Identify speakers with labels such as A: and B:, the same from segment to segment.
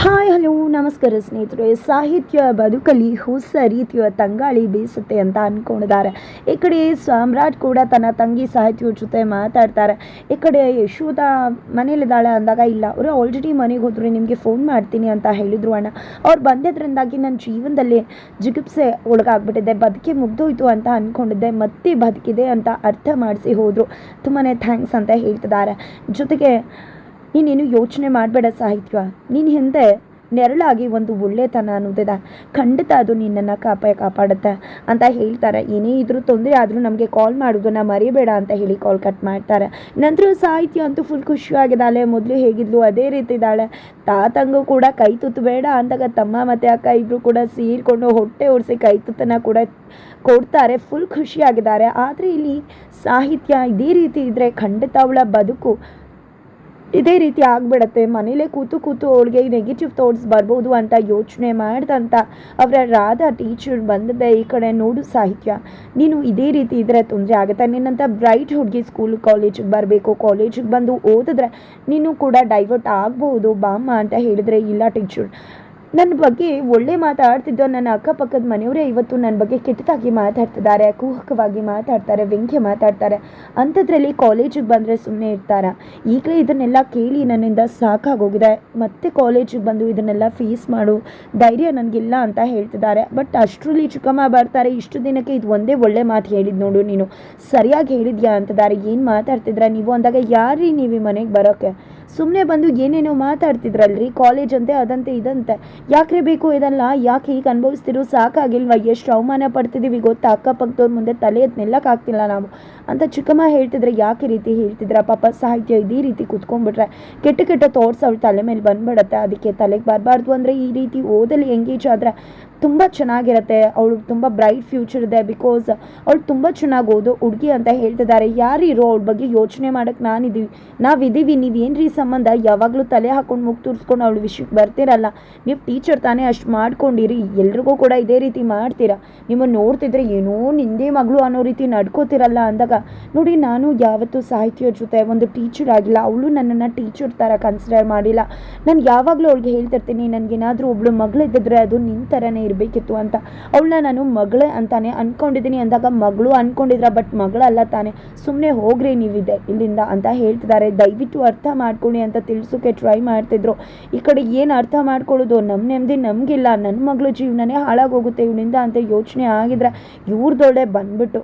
A: Hi, hello, ನಮಸ್ಕಾರ ಸ್ನೇಹಿತರೆ. ಸಾಹಿತ್ಯ ಬದುಕಲಿ ಹೊಸ ರೀತಿಯ ತಂಗಾಳಿ ಬೀಸುತ್ತೆ ಅಂತ ಅಂದ್ಕೊಂಡಿದ್ದಾರೆ ಈ ಕಡೆ ಸಾಮ್ರಾಟ್ ಕೂಡ ತನ್ನ ತಂಗಿ ಸಾಹಿತ್ಯ ಜೊತೆ ಮಾತಾಡ್ತಾರೆ. ಈ ಕಡೆ ಯಶೋಧ ಮನೇಲಿದ್ದಾಳೆ ಅಂದಾಗ, ಇಲ್ಲ, ಅವರು ಆಲ್ರೆಡಿ ಮನೆಗೆ ಹೋದ್ರು, ನಿಮಗೆ ಫೋನ್ ಮಾಡ್ತೀನಿ ಅಂತ ಹೇಳಿದ್ರು ಅಣ್ಣ. ಅವ್ರು ಬಂದಿದ್ದರಿಂದಾಗಿ ನನ್ನ ಜೀವನದಲ್ಲಿ ಜಿಗುಪ್ಸೆ ಒಳಗಾಗ್ಬಿಟ್ಟಿದೆ. ಬದುಕಿ ಮುಗ್ದೋಯ್ತು ಅಂತ ಅಂದ್ಕೊಂಡಿದ್ದೆ ಮತ್ತೆ ಬದುಕಿದೆ ಅಂತ ಅರ್ಥ ಮಾಡಿಸಿ ಹೋದರು. ತುಂಬಾ ಥ್ಯಾಂಕ್ಸ್ ಅಂತ ಹೇಳ್ತಿದ್ದಾರೆ. ಜೊತೆಗೆ ನೀನೇನು ಯೋಚನೆ ಮಾಡಬೇಡ ಸಾಹಿತ್ಯ. ನೀನು ಹಿಂದೆ ನೆರಳಾಗಿ ಒಂದು ಒಳ್ಳೆತನ ಅನ್ನೋದಿದೆ. ಖಂಡಿತ ಅದು ನಿನ್ನನ್ನು ಕಾಪ ಕಾಪಾಡುತ್ತೆ ಅಂತ ಹೇಳ್ತಾರೆ. ಏನೇ ಇದ್ರೂ ತೊಂದರೆ ಆದರೂ ನಮಗೆ ಕಾಲ್ ಮಾಡೋದನ್ನ ಮರಿಬೇಡ ಅಂತ ಹೇಳಿ ಕಾಲ್ ಕಟ್ ಮಾಡ್ತಾರೆ. ನಂತರ ಸಾಹಿತ್ಯ ಅಂತೂ ಫುಲ್ ಖುಷಿಯಾಗಿದ್ದಾಳೆ. ಮೊದಲು ಹೇಗಿದ್ಲು ಅದೇ ರೀತಿ ಇದ್ದಾಳೆ. ತಾತಂಗೂ ಕೂಡ ಕೈ ತುತ್ತು ಬೇಡ ಅಂದಾಗ ತಮ್ಮ ಮತ್ತು ಅಕ್ಕ ಇಬ್ಬರು ಕೂಡ ಸೀರ್ಕೊಂಡು ಹೊಟ್ಟೆ ಒರೆಸಿ ಕೈ ತುತ್ತನ ಕೂಡ ಕೊಡ್ತಾರೆ. ಫುಲ್ ಖುಷಿಯಾಗಿದ್ದಾರೆ. ಆದರೆ ಇಲ್ಲಿ ಸಾಹಿತ್ಯ ಇದೇ ರೀತಿ ಇದ್ದರೆ ಖಂಡಿತ ಅವಳ ಬದುಕು ಇದೇ ರೀತಿ ಆಗ್ಬಿಡತ್ತೆ. ಮನೇಲೇ ಕೂತು ಕೂತು ಅವಳಿಗೆ ನೆಗೆಟಿವ್ ಥಾಟ್ಸ್ ಬರ್ಬೋದು ಅಂತ ಯೋಚನೆ ಮಾಡ್ದಂತ ಅವರ ರಾಧಾ ಟೀಚರ್ ಬಂದಿದ್ದೆ ಈ ಕಡೆ ನೋಡು ಸಾಹಿತ್ಯ. ನೀನು ಇದೇ ರೀತಿ ಇದ್ರೆ ತೊಂದರೆ ಆಗುತ್ತೆ. ನಿನ್ನಂಥ ಬ್ರೈಟ್ ಹುಡುಗಿ ಸ್ಕೂಲ್ ಕಾಲೇಜಿಗೆ ಬರಬೇಕು. ಕಾಲೇಜಿಗೆ ಬಂದು ಓದಿದ್ರೆ ನೀನು ಕೂಡ ಡೈವರ್ಟ್ ಆಗ್ಬೋದು. ಬಾಮ್ಮ ಅಂತ ಹೇಳಿದ್ರೆ ಇಲ್ಲ ಟೀಚರ್ ನನ್ನ ಬಗ್ಗೆ ಒಳ್ಳೆ ಮಾತಾಡ್ತಿದ್ದೋ ನನ್ನ ಅಕ್ಕಪಕ್ಕದ ಮನೆಯವರೇ ಇವತ್ತು ನನ್ನ ಬಗ್ಗೆ ಕೆಟ್ಟದಾಗಿ ಮಾತಾಡ್ತಿದ್ದಾರೆ ಕುಹಕವಾಗಿ ಮಾತಾಡ್ತಾರೆ, ವ್ಯಂಗ್ಯ ಮಾತಾಡ್ತಾರೆ. ಅಂಥದ್ರಲ್ಲಿ ಕಾಲೇಜಿಗೆ ಬಂದರೆ ಸುಮ್ಮನೆ ಇರ್ತಾರ? ಈಗಲೇ ಇದನ್ನೆಲ್ಲ ಕೇಳಿ ನನ್ನಿಂದ ಸಾಕಾಗೋಗಿದೆ. ಮತ್ತೆ ಕಾಲೇಜಿಗೆ ಬಂದು ಇದನ್ನೆಲ್ಲ ಫೇಸ್ ಮಾಡು, ಧೈರ್ಯ ನನಗಿಲ್ಲ ಅಂತ ಹೇಳ್ತಿದ್ದಾರೆ. ಬಟ್ ಅಷ್ಟರಲ್ಲಿ ಚಿಕ್ಕಮ್ಮ ಬರ್ತಾರೆ, ಇಷ್ಟು ದಿನಕ್ಕೆ ಇದು ಒಂದೇ ಒಳ್ಳೆ ಮಾತು ಹೇಳಿದ್ ನೋಡು ನೀನು. ಸರಿಯಾಗಿ ಹೇಳಿದ್ಯಾ ಅಂತಿದ್ದಾರೆ ಏನು ಮಾತಾಡ್ತಿದ್ರೆ? ನೀವು ಅಂದಾಗ ಯಾರೀ ನೀವು ಮನೆಗೆ ಬರೋಕ್ಕೆ ಸುಮ್ಮನೆ ಬಂದು ಏನೇನೋ ಮಾತಾಡ್ತಿದ್ರಲ್ರಿ? ಕಾಲೇಜ್ ಅಂತೆ, ಅದಂತೆ, ಇದಂತೆ. ಯಾಕ್ರೆ ಬೇಕು ಇದಲ್ಲ? ಯಾಕೆ ಹೀಗೆ ಅನುಭವಿಸ್ತಿರೋ ಸಾಕಾಗಿಲ್ವಾ? ಎಷ್ಟು ಅವಮಾನ ಪಡ್ತಿದ್ದೀವಿ ಗೊತ್ತಾ? ಅಕ್ಕಪಕ್ಕದವ್ರ ಮುಂದೆ ತಲೆ ಎತ್ತ್ ನಿಲ್ಲಕ್ಕಾಗ್ತಿಲ್ಲ ನಾವು. ಅಂತ ಚಿಕ್ಕಮ್ಮ ಹೇಳ್ತಿದ್ರೆ ಯಾಕೆ ರೀತಿ ಹೇಳ್ತಿದ್ರ? ಪಾಪ ಸಾಹಿತ್ಯ ಇದೇ ರೀತಿ ಕುತ್ಕೊಂಡ್ಬಿಟ್ರೆ ಕೆಟ್ಟ ಕೆಟ್ಟ ಥಾಟ್ಸ್ ಅವ್ಳ ತಲೆ ಮೇಲೆ ಬಂದ್ಬಿಡತ್ತೆ. ಅದಕ್ಕೆ ತಲೆಗೆ ಬರಬಾರ್ದು ಅಂದರೆ ಈ ರೀತಿ ಓದಲ್ಲಿ ಎಂಗೇಜ್ ಆದರೆ ತುಂಬ ಚೆನ್ನಾಗಿರುತ್ತೆ. ಅವಳು ತುಂಬ ಬ್ರೈಟ್ ಫ್ಯೂಚರ್ ಇದೆ ಬಿಕಾಸ್ ಅವಳು ತುಂಬ ಚೆನ್ನಾಗಿ ಓದು, ಹುಡುಗಿ ಅಂತ ಹೇಳ್ತಿದ್ದಾರೆ. ಯಾರಿರೋ ಅವಳ ಬಗ್ಗೆ ಯೋಚನೆ ಮಾಡೋಕ್ಕೆ ನಾನಿದ್ದೀವಿ ನಾವಿದ್ದೀವಿ ನೀವು ರೀ ಸಂಬಂಧ? ಯಾವಾಗಲೂ ತಲೆ ಹಾಕೊಂಡು ಮುಗ್ ತೂರಿಸ್ಕೊಂಡು ಅವಳು ವಿಷಯಕ್ಕೆ ಬರ್ತಿರಲ್ಲ. ನೀವು ಟೀಚರ್ ತಾನೇ ಅಷ್ಟು ಮಾಡ್ಕೊಂಡಿರಿ. ಎಲ್ರಿಗೂ ಕೂಡ ಇದೇ ರೀತಿ ಮಾಡ್ತೀರಾ? ನಿಮ್ಮನ್ನು ನೋಡ್ತಿದ್ರೆ ಏನೋ ನಿಂದೇ ಮಗಳು ಅನ್ನೋ ರೀತಿ ನಡ್ಕೋತಿರಲ್ಲ ಅಂದಾಗ, ನೋಡಿ ನಾನು ಯಾವತ್ತೂ ಸಾಹಿತ್ಯರ ಜೊತೆ ಒಂದು ಟೀಚರ್ ಆಗಿಲ್ಲ. ಅವಳು ನನ್ನನ್ನು ಟೀಚರ್ ಥರ ಕನ್ಸಿಡರ್ ಮಾಡಿಲ್ಲ. ನಾನು ಯಾವಾಗಲೂ ಅವಳಿಗೆ ಹೇಳ್ತಿರ್ತೀನಿ, ನನಗೇನಾದರೂ ಒಬ್ಳು ಮಗಳಿದ್ದಿದ್ರೆ ಅದು ನಿನ್ನ ಥರನೇ ಇರಬೇಕಿತ್ತು ಅಂತ. ಅವಳನ್ನ ನಾನು ಮಗಳೇ ಅಂತಾನೆ ಅಂದ್ಕೊಂಡಿದ್ದೀನಿ ಅಂದಾಗ ಮಗಳು ಅಂದ್ಕೊಂಡಿದ್ರ ಬಟ್ ಮಗಳಲ್ಲ ತಾನೆ. ಸುಮ್ಮನೆ ಹೋಗ್ರಿ ನೀವಿದೆ ಇಲ್ಲಿಂದ ಅಂತ ಹೇಳ್ತಿದ್ದಾರೆ. ದಯವಿಟ್ಟು ಅರ್ಥ ಮಾಡ್ಕೊಳ್ಳಿ ಅಂತ ತಿಳಿಸೋಕೆ ಟ್ರೈ ಮಾಡ್ತಿದ್ರು. ಈ ಕಡೆ ಏನು ಅರ್ಥ ಮಾಡ್ಕೊಳ್ಳೋದು? ನಮ್ಮ ನೆಮ್ಮದಿ ನಮಗಿಲ್ಲ. ನನ್ನ ಮಗಳ ಜೀವನನೇ ಹಾಳಾಗೋಗುತ್ತೆ ಇವನಿಂದ ಅಂತ ಯೋಚನೆ ಆಗಿದ್ರೆ ಇವ್ರದೊಳ್ಳೆ ಬಂದ್ಬಿಟ್ಟು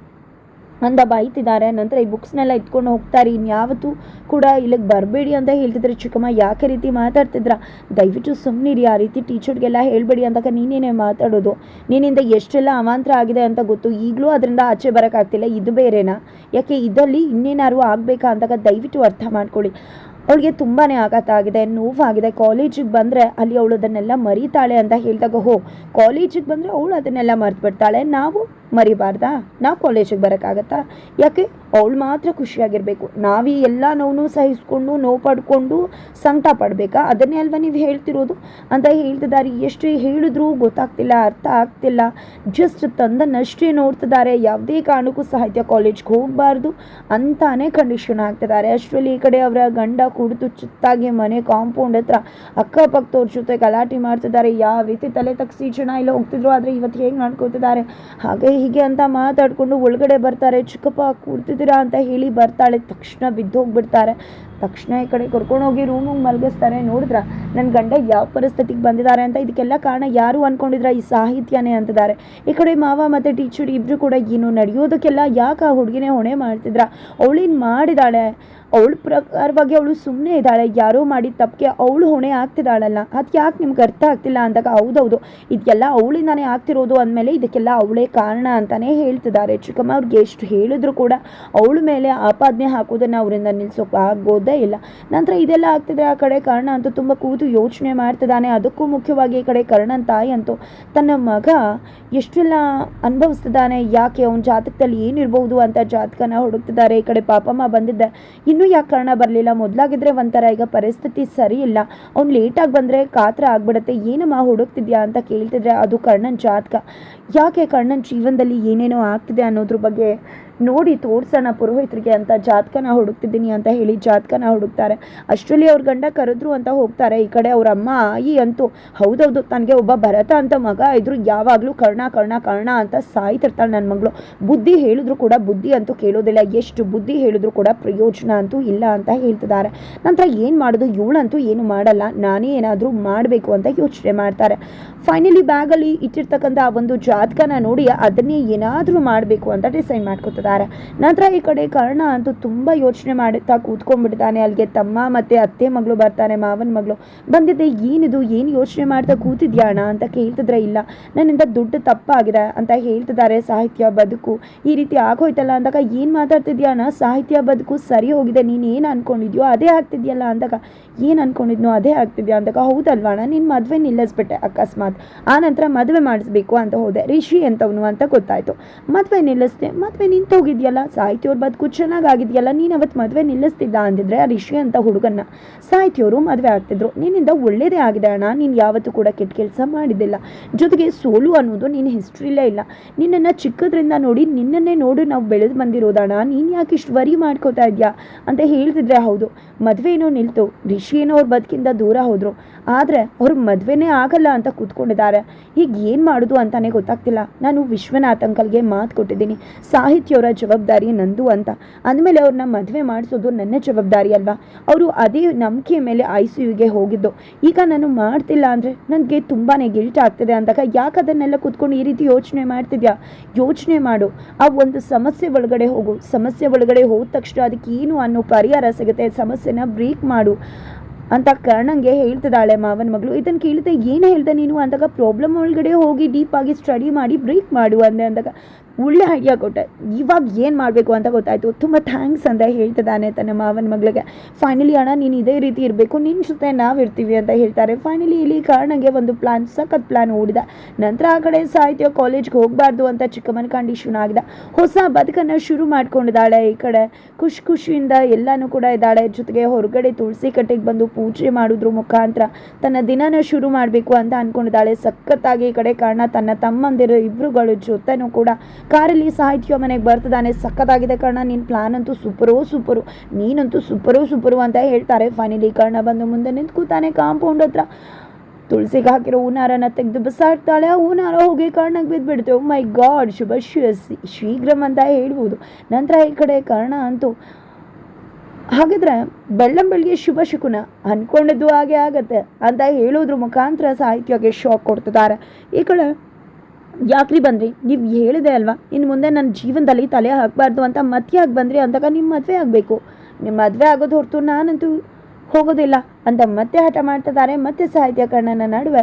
A: ಅಂತ ಬೈತಿದ್ದಾರೆ. ನಂತರ ಈ ಬುಕ್ಸ್ನೆಲ್ಲ ಇಟ್ಕೊಂಡು ಹೋಗ್ತಾರೆ ಇನ್ಯಾವತ್ತೂ ಕೂಡ ಇಲ್ಲಿಗೆ ಬರಬೇಡಿ ಅಂತ ಹೇಳ್ತಿದ್ರೆ ಚಿಕ್ಕಮ್ಮ. ಯಾಕೆ ರೀತಿ ಮಾತಾಡ್ತಿದ್ರ? ದಯವಿಟ್ಟು ಸುಮ್ಮನಿರಿ ಆ ರೀತಿ ಟೀಚರ್ಗೆಲ್ಲ ಹೇಳಬೇಡಿ ಅಂದಾಗ ನೀನೇನೇ ಮಾತಾಡೋದು? ನಿನ್ನಿಂದ ಎಷ್ಟೆಲ್ಲ ಅವಾಂತರ ಆಗಿದೆ ಅಂತ ಗೊತ್ತು. ಈಗಲೂ ಅದರಿಂದ ಆಚೆ ಬರೋಕ್ಕಾಗ್ತಿಲ್ಲ ಇದು ಬೇರೆನಾ? ಯಾಕೆ ಇದರಲ್ಲಿ ಇನ್ನೇನಾದ್ರು ಆಗಬೇಕಾ ಅಂತಕ್ಕ ದಯವಿಟ್ಟು ಅರ್ಥ ಮಾಡ್ಕೊಳ್ಳಿ. ಅವಳಿಗೆ ತುಂಬಾ ಆಘಾತ ಆಗಿದೆ, ನೋವಾಗಿದೆ. ಕಾಲೇಜಿಗೆ ಬಂದರೆ ಅಲ್ಲಿ ಅವಳು ಅದನ್ನೆಲ್ಲ ಮರೀತಾಳೆ ಅಂತ ಹೇಳಿದಾಗ, ಹೋ, ಕಾಲೇಜಿಗೆ ಬಂದರೆ ಅವಳು ಅದನ್ನೆಲ್ಲ ಮರೆತು ಬಿಡ್ತಾಳೆ ನಾವು ಮರಿಬಾರ್ದಾ? ನಾವು ಕಾಲೇಜಿಗೆ ಬರೋಕ್ಕಾಗತ್ತಾ? ಯಾಕೆ? ಅವಳು ಮಾತ್ರ ಖುಷಿಯಾಗಿರಬೇಕು. ನಾವೀ ಎಲ್ಲ ನೋವು ಸಹಿಸ್ಕೊಂಡು, ನೋವು ಪಡ್ಕೊಂಡು ಸಂಕಟ ಪಡಬೇಕಾ? ಅದನ್ನೇ ಅಲ್ವ ನೀವು ಹೇಳ್ತಿರೋದು? ಅಂತ ಹೇಳ್ತಿದ್ದಾರೆ. ಎಷ್ಟು ಹೇಳಿದ್ರೂ ಗೊತ್ತಾಗ್ತಿಲ್ಲ, ಅರ್ಥ ಆಗ್ತಿಲ್ಲ. ಜಸ್ಟ್ ತಂದನ್ನಷ್ಟೇ ನೋಡ್ತಿದ್ದಾರೆ. ಯಾವುದೇ ಕಾರಣಕ್ಕೂ ಸಾಹಿತ್ಯ ಕಾಲೇಜ್ಗೆ ಹೋಗಬಾರ್ದು ಅಂತಾನೆ ಕಂಡೀಷನ್ ಆಗ್ತಿದ್ದಾರೆ. ಅಷ್ಟರಲ್ಲಿ ಈ ಕಡೆ ಅವರ ಗಂಡ ಕುಡಿದು ಚುತ್ತಾಗಿ ಮನೆ ಕಾಂಪೌಂಡ್ ಹತ್ರ ಅಕ್ಕಪಕ್ಕದವ್ರ ಜೊತೆ ಗಲಾಟೆ ಮಾಡ್ತಿದ್ದಾರೆ. ಯಾವ ರೀತಿ ತಲೆ ತಗ್ಸಿ ಜನ ಇಲ್ಲ ಹೋಗ್ತಿದ್ರು, ಆದರೆ ಇವತ್ತು ಹೇಗೆ ಮಾಡ್ಕೋತಿದ್ದಾರೆ? ಹಾಗೆ ಹೀಗೆ ಅಂತ ಮಾತಾಡ್ಕೊಂಡು ಒಳಗಡೆ ಬರ್ತಾರೆ ಚಿಕ್ಕಪ್ಪ ಕೂಡ್ತಿದ್ದೀರಾ ಅಂತ ಹೇಳಿ ಬರ್ತಾಳೆ. ತಕ್ಷಣ ಬಿದ್ದೋಗ್ಬಿಡ್ತಾರೆ. ತಕ್ಷಣ ಈ ಕಡೆ ಕರ್ಕೊಂಡೋಗಿ ರೂಮಿಗೆ ಮಲಗಿಸ್ತಾರೆ. ನೋಡಿದ್ರ? ನನ್ನ ಗಂಡ ಯಾವ ಪರಿಸ್ಥಿತಿಗೆ ಬಂದಿದ್ದಾರೆ ಅಂತ ಇದಕ್ಕೆಲ್ಲ ಕಾರಣ ಯಾರು ಅಂದ್ಕೊಂಡಿದ್ರ ಈ ಸಾಹಿತ್ಯನೇ ಅಂತಿದ್ದಾರೆ. ಈ ಕಡೆ ಮಾವ ಮತ್ತು ಟೀಚರ್ ಇಬ್ಬರು ಕೂಡ ಏನು ನಡೆಯೋದಕ್ಕೆಲ್ಲ ಯಾಕೆ ಆ ಹುಡುಗಿನೇ ಹೊಣೆ ಮಾಡ್ತಿದ್ರ? ಅವಳೇನು ಮಾಡಿದಾಳೆ? ಅವಳ ಪ್ರಕಾರವಾಗಿ ಅವಳು ಸುಮ್ಮನೆ ಇದ್ದಾಳೆ. ಯಾರೋ ಮಾಡಿದ ತಪ್ಪಿಗೆ ಅವಳು ಹೊಣೆ ಆಗ್ತಿದ್ದಾಳಲ್ಲ. ಅದಕ್ಕೆ ಯಾಕೆ ನಿಮ್ಗೆ ಅರ್ಥ ಆಗ್ತಿಲ್ಲ ಅಂದಾಗ ಹೌದೌದು. ಇದೆಲ್ಲ ಅವಳಿಂದಾನೇ ಆಗ್ತಿರೋದು ಅಂದಮೇಲೆ ಇದಕ್ಕೆಲ್ಲ ಅವಳೇ ಕಾರಣ ಅಂತಲೇ ಹೇಳ್ತಿದ್ದಾರೆ. ಚಿಕ್ಕಮ್ಮ ಅವ್ರಿಗೆ ಎಷ್ಟು ಹೇಳಿದ್ರು ಕೂಡ ಅವಳ ಮೇಲೆ ಆಪಾದನೆ ಹಾಕೋದನ್ನು ಅವರಿಂದ ನಿಲ್ಸೋಕೆ ಆಗೋದೇ ಇಲ್ಲ. ನಂತರ ಇದೆಲ್ಲ ಆಗ್ತಿದ್ರೆ ಆ ಕಡೆ ಕರ್ಣ ಅಂತೂ ತುಂಬ ಕೂತು ಯೋಚನೆ ಮಾಡ್ತಿದ್ದಾನೆ. ಅದಕ್ಕೂ ಮುಖ್ಯವಾಗಿ ಈ ಕಡೆ ಕರ್ಣನ್ ತಾಯಿ ಅಂತೂ ತನ್ನ ಮಗ ಎಷ್ಟೆಲ್ಲ ಅನುಭವಿಸ್ತಿದ್ದಾನೆ, ಯಾಕೆ ಅವನ ಜಾತಕದಲ್ಲಿ ಏನಿರ್ಬೋದು ಅಂತ ಜಾತಕನ ಹುಡುಕ್ತಿದ್ದಾರೆ. ಈ ಕಡೆ ಪಾಪಮ್ಮ ಬಂದಿದ್ದೆ. ಇನ್ನೂ ಯಾಕೆ ಕರ್ಣ ಬರಲಿಲ್ಲ? ಮೊದಲಾಗಿದ್ರೆ ಒಂಥರ ಈಗ ಪರಿಸ್ಥಿತಿ ಸರಿ ಇಲ್ಲ. ಅವ್ನು ಲೇಟಾಗಿ ಬಂದರೆ ಕಾತ್ರ ಆಗ್ಬಿಡುತ್ತೆ. ಏನಮ್ಮ ಹುಡುಕ್ತಿದ್ಯಾ ಅಂತ ಕೇಳ್ತಿದ್ರೆ ಅದು ಕರ್ಣನ ಜಾತಕ. ಯಾಕೆ ಕರ್ಣನ ಜೀವನದಲ್ಲಿ ಏನೇನೋ ಆಗ್ತಿದೆ ಅನ್ನೋದ್ರ ಬಗ್ಗೆ ನೋಡಿ ತೋರ್ಸೋಣ ಪುರೋಹಿತರಿಗೆ ಅಂತ ಜಾತಕನ ಹುಡುಕ್ತಿದ್ದೀನಿ ಅಂತ ಹೇಳಿ ಜಾತಕನ ಹುಡುಕ್ತಾರೆ. ಅಷ್ಟರಲ್ಲಿ ಅವ್ರ ಗಂಡ ಕರೆದ್ರು ಅಂತ ಹೋಗ್ತಾರೆ. ಈ ಕಡೆ ಅವ್ರ ಅಮ್ಮ, ಆಯಿ ಅಂತೂ, ಹೌದೌದು, ತನಗೆ ಒಬ್ಬ ಭರತ ಅಂತ ಮಗ ಇದ್ರು, ಯಾವಾಗಲೂ ಕರ್ಣ ಕರ್ಣ ಕರ್ಣ ಅಂತ ಸಾಯ್ತಿರ್ತಾಳೆ ನನ್ನ ಮಗಳು. ಬುದ್ಧಿ ಹೇಳಿದ್ರು ಕೂಡ ಬುದ್ಧಿ ಅಂತೂ ಕೇಳೋದಿಲ್ಲ. ಎಷ್ಟು ಬುದ್ಧಿ ಹೇಳಿದ್ರು ಕೂಡ ಪ್ರಯೋಜನ ಅಂತೂ ಇಲ್ಲ ಅಂತ ಹೇಳ್ತಿದ್ದಾರೆ. ನಂತರ ಏನು ಮಾಡೋದು? ಇವಳಂತೂ ಏನು ಮಾಡಲ್ಲ. ನಾನೇ ಏನಾದರೂ ಮಾಡಬೇಕು ಅಂತ ಯೋಚನೆ ಮಾಡ್ತಾರೆ. ಫೈನಲಿ ಬ್ಯಾಗಲ್ಲಿ ಇಟ್ಟಿರ್ತಕ್ಕಂಥ ಆ ಒಂದು ಜಾತಕನ ನೋಡಿ, ಅದನ್ನೇ ಏನಾದರೂ ಮಾಡಬೇಕು ಅಂತ ಡಿಸೈಡ್ ನಂತರ ಈ ಕಡೆ ಕರ್ಣ ಅಂತೂ ತುಂಬ ಯೋಚನೆ ಮಾಡುತ್ತಾ ಕೂತ್ಕೊಂಡ್ಬಿಡ್ತಾನೆ. ಅಲ್ಲಿಗೆ ತಮ್ಮ ಮತ್ತು ಅತ್ತೆ ಮಗಳು ಬರ್ತಾನೆ ಮಾವನ ಮಗಳು. ಬಂದಿದ್ದೆ, ಏನಿದು? ಏನು ಯೋಚನೆ ಮಾಡ್ತಾ ಅಣ್ಣ? ಅಂತ ಕೇಳ್ತಿದ್ರೆ, ಇಲ್ಲ. ನನ್ನಿಂದ ದುಡ್ಡು ತಪ್ಪಾಗಿದೆ ಅಂತ ಹೇಳ್ತಿದ್ದಾರೆ ಸಾಹಿತ್ಯ ಬದುಕು. ಈ ರೀತಿ ಆಗೋಯ್ತಲ್ಲ ಅಂದಾಗ, ಏನು ಮಾತಾಡ್ತಿದ್ಯಾ ಅಣ್ಣ? ಸಾಹಿತ್ಯ ಬದುಕು ಸರಿ ಹೋಗಿದೆ. ನೀನು ಏನು ಅನ್ಕೊಂಡಿದ್ಯೋ ಅದೇ ಆಗ್ತಿದ್ಯಲ್ಲ ಅಂದಾಗ. ಏನು ಅನ್ಕೊಂಡಿದ್ನೋ ಅದೇ ಆಗ್ತಿದ್ಯಾ? ಅಂದಾಗ ಅಣ್ಣ? ನಿನ್ನ ಮದುವೆ ನಿಲ್ಲಿಸ್ಬಿಟ್ಟೆ ಅಕಸ್ಮಾತ್. ಆ ನಂತರ ಮದುವೆ ಮಾಡಿಸ್ಬೇಕು ಅಂತ ಹೋದೆ. ರಿಷಿ ಅಂತವನು ಅಂತ ಗೊತ್ತಾಯಿತು. ಮದುವೆ ನಿಲ್ಲಿಸ್ದೆ. ಮದುವೆ ನಿಂತೋಗಿದ್ಯಲ್ಲ ಸಾಹಿತ್ಯವ್ರ ಬದುಕು ಚೆನ್ನಾಗಾಗಿದೆಯಲ್ಲ? ನೀನು ಅವತ್ತು ಮದುವೆ ನಿಲ್ಲಿಸ್ತಿದ್ದ ಅಂದಿದ್ರೆ ಆ ರಿಷಿ ಅಂತ ಹುಡುಗನ್ನ. ಸಾಹಿತ್ಯವರು ಮದುವೆ ಆಗ್ತಿದ್ರು. ನಿನ್ನಿಂದ ಒಳ್ಳೇದೇ ಆಗಿದೆ ಅಣ್ಣ. ನೀನು ಯಾವತ್ತೂ ಕೂಡ ಕೆಟ್ಟ ಕೆಲಸ ಮಾಡಿದ್ದಿಲ್ಲ. ಜೊತೆಗೆ ಸೋಲು ಅನ್ನೋದು ನಿನ್ನ ಹಿಸ್ಟ್ರಿಲೇ ಇಲ್ಲ. ನಿನ್ನನ್ನು ಚಿಕ್ಕದ್ರಿಂದ ನೋಡಿ ನಿನ್ನನ್ನೇ ನೋಡಿ ನಾವು ಬೆಳೆದು ಬಂದಿರೋದಣ್ಣ ನೀನು ಯಾಕೆ ಇಷ್ಟು ವರಿ ಮಾಡ್ಕೋತಾ ಇದೆಯಾ? ಅಂತ ಹೇಳ್ತಿದ್ರೆ ಹೌದು. ಮದುವೆ ಏನೋ ನಿಲ್ತು. ರಿಷಿ ಏನೋ ಅವ್ರ ಬದುಕಿಂದ ದೂರ ಹೋದರು. ಆದರೆ ಅವ್ರ ಮದುವೆನೇ ಆಗಲ್ಲ ಅಂತ ಕೂತ್ಕೊಂಡಿದ್ದಾರೆ. ಈಗ ಏನು ಮಾಡೋದು ಅಂತಲೇ ಗೊತ್ತಾಗ್ತಿಲ್ಲ. ನಾನು ವಿಶ್ವನಾಥ್ ಅಂಕಲ್ಗೆ ಮಾತು ಕೊಟ್ಟಿದ್ದೀನಿ. ಸಾಹಿತ್ಯವರ ಜವಾಬ್ದಾರಿ ನಂದು ಅಂತ. ಅಂದಮೇಲೆ ಅವ್ರನ್ನ ಮದುವೆ ಮಾಡಿಸೋದು ನನ್ನ ಜವಾಬ್ದಾರಿ ಅಲ್ವಾ? ಅವರು ಅದೇ ನಂಬಿಕೆ ಮೇಲೆ ಐ ಸಿ ಯುಗೆ ಹೋಗಿದ್ದು. ಈಗ ನಾನು ಮಾಡ್ತಿಲ್ಲ ಅಂದರೆ ನನಗೆ ತುಂಬಾ ಗಿಲ್ಟ್ ಆಗ್ತಿದೆ ಅಂದಾಗ ಯಾಕೆ ಅದನ್ನೆಲ್ಲ ಕೂತ್ಕೊಂಡು ಈ ರೀತಿ ಯೋಚನೆ ಮಾಡ್ತಿದ್ಯಾ? ಯೋಚನೆ ಮಾಡು. ಆ ಒಂದು ಸಮಸ್ಯೆ ಒಳಗಡೆ ಹೋಗು. ಸಮಸ್ಯೆ ಒಳಗಡೆ ಹೋದ ತಕ್ಷಣ ಅದಕ್ಕೆ ಏನು ಅನ್ನೋ ಪರಿಹಾರ ಸಿಗುತ್ತೆ? ಸಮಸ್ಯೆನ ಬ್ರೇಕ್ ಮಾಡು ಅಂತ ಕರ್ಣಂಗೆ ಹೇಳ್ತಿದ್ದಾಳೆ ಮಾವನ ಮಗಳು. ಇದನ್ನು ಕೇಳಿದೆ ಏನು ಹೇಳ್ದೆ ನೀನು? ಅಂದಾಗ ಪ್ರಾಬ್ಲಮ್ ಒಳಗಡೆ ಹೋಗಿ ಡೀಪಾಗಿ ಸ್ಟಡಿ ಮಾಡಿ ಬ್ರೇಕ್ ಮಾಡು ಅಂದೆ ಅಂದಾಗ ಒಳ್ಳೆ ಐಡಿಯಾ ಕೊಟ್ಟೆ. ಇವಾಗ ಏನು ಮಾಡಬೇಕು ಅಂತ ಗೊತ್ತಾಯಿತು. ತುಂಬ ಥ್ಯಾಂಕ್ಸ್ ಅಂತ ಹೇಳ್ತಿದ್ದಾನೆ ತನ್ನ ಮಾವನ ಮಗಳಿಗೆ. ಫೈನಲಿ ಅಣ್ಣ, ನೀನು ಇದೇ ರೀತಿ ಇರಬೇಕು. ನಿನ್ನ ಜೊತೆ ನಾವು ಇರ್ತೀವಿ ಅಂತ ಹೇಳ್ತಾರೆ. ಫೈನಲಿ ಇಲ್ಲಿ ಕಾರಣಗೆ ಒಂದು ಪ್ಲ್ಯಾನ್ ಸಖತ್ ಪ್ಲ್ಯಾನ್ ಓಡಿದ ನಂತರ ಆ ಕಡೆ ಸಾಹಿತ್ಯ ಕಾಲೇಜ್ಗೆ ಹೋಗಬಾರ್ದು ಅಂತ ಚಿಕ್ಕಮ್ಮನ ಕಂಡೀಷನ್ ಆಗಿದೆ. ಹೊಸ ಬದುಕನ್ನು ಶುರು ಮಾಡ್ಕೊಂಡಿದ್ದಾಳೆ ಈ ಕಡೆ. ಖುಷಿ ಖುಷಿಯಿಂದ ಎಲ್ಲನೂ ಕೂಡ ಇದ್ದಾಳೆ. ಜೊತೆಗೆ ಹೊರಗಡೆ ತುಳಸಿ ಕಟ್ಟೆಗೆ ಬಂದು ಪೂಜೆ ಮಾಡೋದ್ರ ಮುಖಾಂತರ ತನ್ನ ದಿನನ ಶುರು ಮಾಡಬೇಕು ಅಂತ ಅಂದ್ಕೊಂಡಿದ್ದಾಳೆ ಸಖತ್ತಾಗಿ ಈ ಕಡೆ ಕಾರಣ ತನ್ನ ತಮ್ಮಂದಿರು ಇಬ್ಬರುಗಳು ಜೊತೆನೂ ಕೂಡ ಕಾರಲ್ಲಿ ಸಾಹಿತ್ಯ ಮನೆಗೆ ಬರ್ತದಾನೆ ಸಖತ್ತಾಗಿದೆ ಕರ್ಣ ನಿನ್ನ ಪ್ಲಾನ್ ಅಂತೂ ಸೂಪರೋ ಸೂಪರು ನೀನಂತೂ ಸೂಪರೋ ಸೂಪರು ಅಂತ ಹೇಳ್ತಾರೆ. ಫೈನಲಿ ಕರ್ಣ ಬಂದು ಮುಂದೆ ನಿಂತ್ಕೂತಾನೆ ಕಾಂಪೌಂಡ್ ಹತ್ರ. ತುಳಸಿಗೆ ಹಾಕಿರೋ ಹೂನಾರನ ತೆಗೆದು ಬಿಸಾಡ್ತಾಳೆ. ಆ ಹೂನಾರ ಹೋಗಿ ಕರ್ಣಕ್ಕೆ ಬಿದ್ದುಬಿಡ್ತೇವೆ ಮೈ ಗಾಡ್ ಶುಭ ಶೀಘ್ರಂ ಅಂತ ಹೇಳ್ಬೋದು. ನಂತರ ಈ ಕಡೆ ಕರ್ಣ ಅಂತೂ ಹಾಗಿದ್ರೆ ಬೆಳ್ಳಂ ಬೆಳಗ್ಗೆ ಶುಭ ಶಕುನ ಅಂದ್ಕೊಂಡಿದ್ದು ಹಾಗೆ ಆಗತ್ತೆ ಅಂತ ಹೇಳೋದ್ರ ಮುಖಾಂತರ ಸಾಹಿತ್ಯಕ್ಕೆ ಶಾಕ್ ಕೊಡ್ತಿದ್ದಾರೆ. ಈ ಕಡೆ ಯಾಕ್ರಿ ಬಂದ್ರಿ? ನೀವು ಹೇಳಿದೆ ಅಲ್ವಾ? ಇನ್ನು ಮುಂದೆ ನನ್ನ ಜೀವನದಲ್ಲಿ ತಲೆ ಹಾಕಬಾರ್ದು ಅಂತ ಮತ್ತೆ ಯಾಕೆ ಬಂದ್ರಿ ಅಂದಾಗ ನಿಮ್ಮ ಮದುವೆ ಆಗಬೇಕು. ನಿಮ್ಮ ಮದುವೆ ಆಗೋದು ಹೊರತು ನಾನಂತೂ ಹೋಗೋದಿಲ್ಲ. ಅಂತ ಮತ್ತೆ ಹಠ ಮಾಡ್ತಿದ್ದಾರೆ ಮತ್ತೆ ಸಾಹಿತ್ಯ ಕಣ್ಣನ ನಡುವೆ.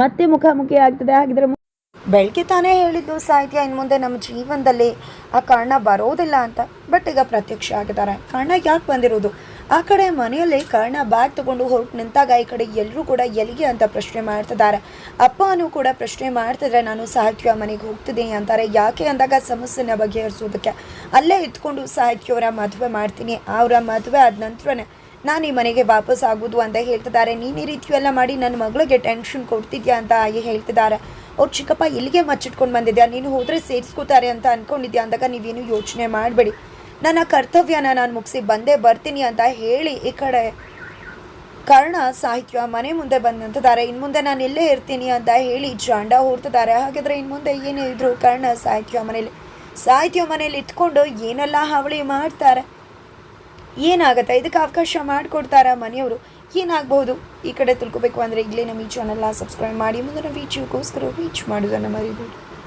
A: ಮತ್ತೆ ಮುಖಾಮುಖಿ ಆಗ್ತದೆ, ಹಾಗಿದ್ರೆ ಬೆಳಗ್ಗೆ ತಾನೇ ಹೇಳಿದ್ದು ಸಾಹಿತ್ಯ ಇನ್ನು ಮುಂದೆ ನಮ್ಮ ಜೀವನದಲ್ಲಿ ಆ ಕಾರಣ ಬರೋದಿಲ್ಲ ಅಂತ. ಬಟ್ ಈಗ ಪ್ರತ್ಯಕ್ಷ ಆಗಿದ್ದಾರೆ. ಕಾರಣ ಯಾಕೆ ಬಂದಿರೋದು? ಆ ಕಡೆ ಮನೆಯಲ್ಲಿ ಕರ್ಣ ಬ್ಯಾಗ್ ತಗೊಂಡು ಹೊರಟು ನಿಂತಾಗ ಈ ಕಡೆ ಎಲ್ಲರೂ ಕೂಡ ಎಲ್ಲಿಗೆ ಅಂತ ಪ್ರಶ್ನೆ ಮಾಡ್ತಿದ್ದಾರೆ. ಅಪ್ಪನೂ ಕೂಡ ಪ್ರಶ್ನೆ ಮಾಡ್ತಿದ್ರೆ ನಾನು ಸಾಹಿತ್ಯ ಮನೆಗೆ ಹೋಗ್ತಿದ್ದೀನಿ ಅಂತಾರೆ. ಯಾಕೆ ಅಂದಾಗ ಸಮಸ್ಯೆನ ಬಗೆಹರಿಸೋದಕ್ಕೆ. ಅಲ್ಲೇ ಇದ್ಕೊಂಡು ಸಾಹಿತ್ಯವರ ಮದುವೆ ಮಾಡ್ತೀನಿ. ಅವರ ಮದುವೆ ಆದ ನಂತರನೇ ನಾನು ಈ ಮನೆಗೆ ವಾಪಸ್ ಆಗೋದು ಅಂತ ಹೇಳ್ತಿದ್ದಾರೆ. ನೀನು ಈ ರೀತಿಯೆಲ್ಲ ಮಾಡಿ ನನ್ನ ಮಗಳಿಗೆ ಟೆನ್ಷನ್ ಕೊಡ್ತಿದ್ಯಾ ಅಂತ ಹಾಗೆ ಹೇಳ್ತಿದ್ದಾರೆ. ಅವ್ರು ಚಿಕ್ಕಪ್ಪ ಇಲ್ಲಿಗೆ ಮಚ್ಚಿಟ್ಕೊಂಡು ಬಂದಿದ್ಯಾ? ನೀನು ಹೋದರೆ ಸೇರಿಸ್ಕೋತಾರೆ ಅಂತ ಅಂದ್ಕೊಂಡಿದ್ಯಾ ಅಂದಾಗ ನೀವೇನು ಯೋಚನೆ ಮಾಡಬೇಡಿ. ನನ್ನ ಕರ್ತವ್ಯನ ನಾನು ಮುಗಿಸಿ ಬಂದೇ ಬರ್ತೀನಿ ಅಂತ ಹೇಳಿ ಈ ಕಡೆ ಕರ್ಣ, ಸಾಹಿತ್ಯ ಮನೆ ಮುಂದೆ ಬಂದು ನಿಂತಿದ್ದಾರೆ. ಇನ್ನು ಮುಂದೆ ನಾನು ಇಲ್ಲೇ ಇರ್ತೀನಿ ಅಂತ ಹೇಳಿ ಜಾಂಡ ಹೊರ್ತಿದ್ದಾರೆ. ಹಾಗಿದ್ರೆ ಇನ್ನು ಮುಂದೆ ಏನೇ ಇದ್ರು ಕರ್ಣ, ಸಾಹಿತ್ಯ ಮನೇಲಿ ಸಾಹಿತ್ಯ ಮನೇಲಿ ಇಟ್ಕೊಂಡು ಏನೆಲ್ಲ ಹಾವಳಿ ಮಾಡ್ತಾರೆ? ಏನಾಗುತ್ತೆ? ಇದಕ್ಕೆ ಅವಕಾಶ ಮಾಡಿಕೊಡ್ತಾರೆ ಮನೆಯವರು? ಏನಾಗಬಹುದು? ಈ ಕಡೆ ತಿಳ್ಕೊಬೇಕು ಅಂದರೆ ಈಗಲೇ ನಮ್ಮ ಈ ಚಾನಲ್ನ ಸಬ್ಸ್ಕ್ರೈಬ್ ಮಾಡಿ. ಮುಂದಿನ ವೀಡಿಯೋಗೋಸ್ಕರ ರೀಚ್ ಮಾಡೋದನ್ನು ಮರಿಬೇಡಿ.